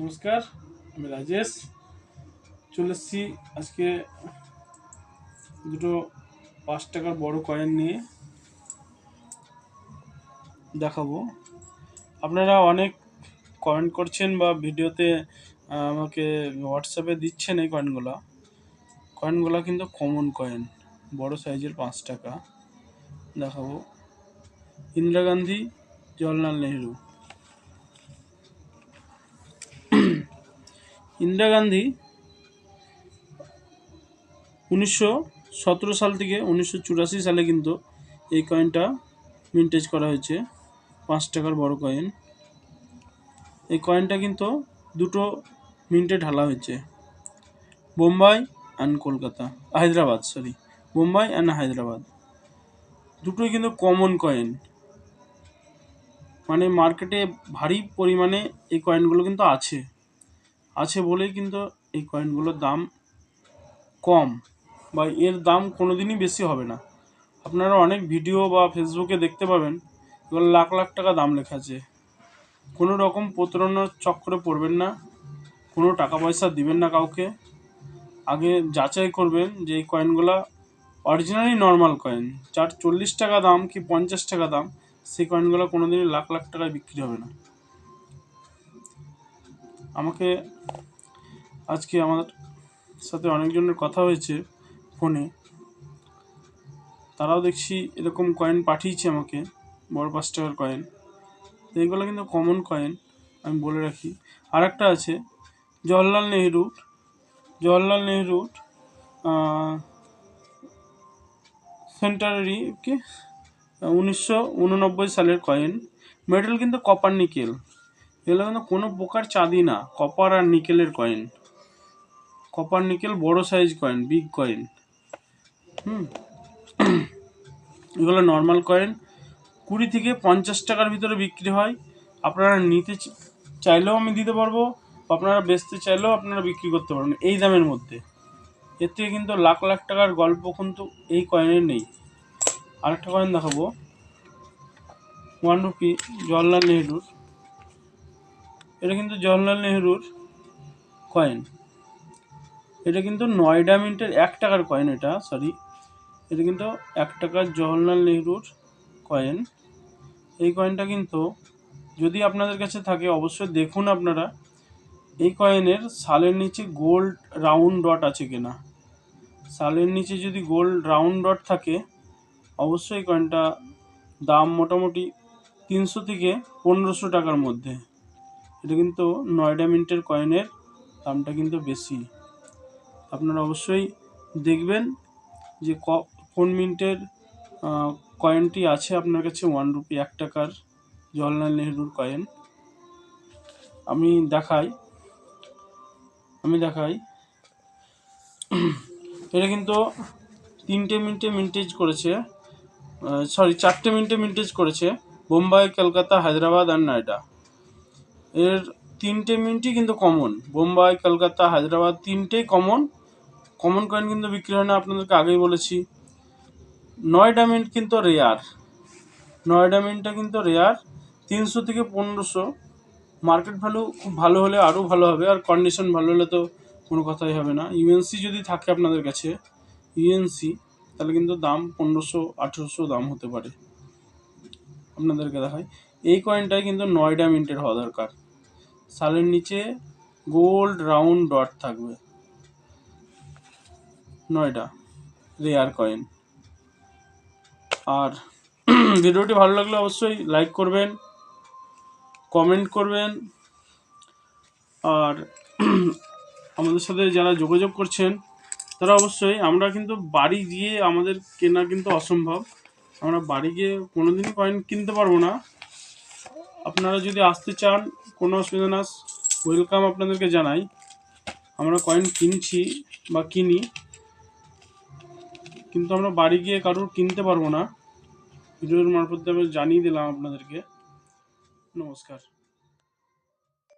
নমস্কার, আমি রাজেশ। চলে এসেছি আজকে দুটো পাঁচ টাকার বড় কয়েন নিয়ে দেখাবো। আপনারা অনেক কমেন্ট করছেন বা ভিডিওতে আমাকে হোয়াটসঅ্যাপে দিচ্ছেন এই কয়েনগুলো কয়েনগুলো কিন্তু কমন কয়েন বড় সাইজের পাঁচ টাকা। দেখাবো। ইন্দিরা গান্ধী, জওয়াহরলাল নেহরু। ইন্দিরা গান্ধী উনিশশো সতেরো সাল থেকে উনিশশো চুরাশি সালে কিন্তু এই কয়েনটা মিন্টেজ করা হয়েছে। পাঁচ টাকার বড় কয়েন এই কয়েনটা কিন্তু দুটো মিন্টে ঢালা হয়েছে। Bombay and Kolkata. Hyderabad sorry Bombay and Hyderabad. দুটোই কিন্তু কমন কয়েন মানে মার্কেটে ভারী পরিমাণে এই কয়েনগুলো কিন্তু আছে। আছে বলেই কিন্তু এই কয়েনগুলোর দাম কম বা এর দাম কোনো দিনই বেশি হবে না। আপনারা অনেক ভিডিও বা ফেসবুকে দেখতে পাবেন এগুলো লাখ লাখ টাকা দাম লেখা আছে। কোনো রকম প্রতারণার চক্করে পড়বেন না, কোনো টাকা পয়সা দিবেন না কাউকে। আগে যাচাই করবেন যে এই কয়েনগুলো অরিজিনালি নর্মাল কয়েন যার চল্লিশ টাকা দাম কি পঞ্চাশ টাকা দাম, সেই কয়েনগুলো কোনো দিনই লাখ লাখ টাকায় বিক্রি হবে না। আমাকে আজকে আমার সাথে অনেকজনের কথা হয়েছে ফোনে। তারাও দেখছি এরকম কয়েন পাঠিয়েছে আমাকে, বড় পাঁচ টাকার কয়েন এইগুলো কিন্তু কমন কয়েন আমি বলে রাখি। আর একটা আছে জওয়াহরলাল নেহরুর জওয়াহরলাল নেহরুর সেন্টারি কি? উনিশশো উননব্বই সালের কয়েন মেডেল কিন্তু কপার নিকেল এগুলো কিন্তু কোনো প্রকার চাঁদি না। কপার আর নিকেলের কয়েন কপার নিকেল বড় সাইজ কয়েন বিগ কয়েন হুম। এগুলো নর্মাল কয়েন কুড়ি থেকে পঞ্চাশ টাকার ভিতরে বিক্রি হয়। আপনারা নিতে চাইলেও আমি দিতে পারব আপনারা বেচতে চাইলেও আপনারা বিক্রি করতে পারবেন, এই দামের মধ্যে। এর থেকে কিন্তু লাখ লাখ টাকার গল্প কিন্তু এই কয়েনের নেই। আরেকটা কয়েন দেখাবো। ওয়ান রুপি জওয়াহরলাল নেহরুর এটা কিন্তু জওয়াহরলাল নেহরুর কয়েন এটা কিন্তু নয়ডা মিন্টের এক টাকার কয়েন এটা সরি এটা কিন্তু এক টাকার জওয়াহরলাল নেহরুর কয়েন এই কয়েনটা কিন্তু যদি আপনাদের কাছে থাকে, অবশ্যই দেখুন আপনারা, এই কয়েনের সালের নিচে গোল্ড রাউন্ড ডট আছে কিনা। সালের নিচে যদি গোল্ড রাউন্ড ডট থাকে, অবশ্যই কয়েনটা দাম মোটামুটি তিনশো থেকে পনেরোশো টাকার মধ্যে। এটা কিন্তু নয়ডা মিন্টের কয়েনের দামটা কিন্তু বেশি। আপনারা অবশ্যই দেখবেন যে ক- কোন মিন্টের কয়েনটি আছে আপনার কাছে ওয়ান রুপি, এক টাকার জওয়াহরলাল নেহরুর কয়েন। আমি দেখাই আমি দেখাই। এটা কিন্তু তিনটে মিনিটে মিন্টেজ করেছে সরি, চারটে মিনিটে মিন্টেজ করেছে বোম্বাই, কলকাতা, হায়দ্রাবাদ আর নয়ডা। এর তিনটে মিনিটই কিন্তু কমন বোম্বাই, কলকাতা, হায়দ্রাবাদ তিনটেই কমন কমন কয়েন কিন্তু বিক্রি হয় না, আপনাদেরকে আগেই বলেছি। নয়ডা মিন্ট কিন্তু রেয়ার নয়ডা মিন্টটা কিন্তু রেয়ার তিনশো থেকে পনেরোশো। মার্কেট ভ্যালু খুব ভালো হলে আরও ভালো হবে, আর কন্ডিশন ভালো হলে তো কোনো কথাই হবে না। ইউএনসি যদি থাকে আপনাদের কাছে ইউএনসি তাহলে কিন্তু দাম পনেরোশো, আঠেরোশো দাম হতে পারে। আপনাদেরকে দেখাই। এই কয়েনটাই কিন্তু নয়ডা মিন্টের হওয়া দরকার। সালের নিচে গোল্ড রাউন্ড ডট থাকবে। নয়ডা রেয়ার কয়েন আর ভিডিওটি ভালো লাগলে অবশ্যই লাইক করবেন কমেন্ট করবেন, আর আমাদের সাথে যারা যোগাযোগ করছেন, তারা অবশ্যই আমরা কিন্তু বাড়ি গিয়ে আমাদের কেনা কিন্তু অসম্ভব। আমরা বাড়ি গিয়ে কোনোদিনই কয়েন কিনতে পারব না। আপনারা যদি আসতে চান, কোনো অসুবিধা না। ওয়েলকাম আপনাদেরকে জানাই। আমরা কয়েন কিনছি বা কিনি, কিন্তু আমরা বাড়ি গিয়ে কারোর কিনতে পারব না। ভিডিওর মারফত আমি জানিয়ে দিলাম আপনাদেরকে। নমস্কার।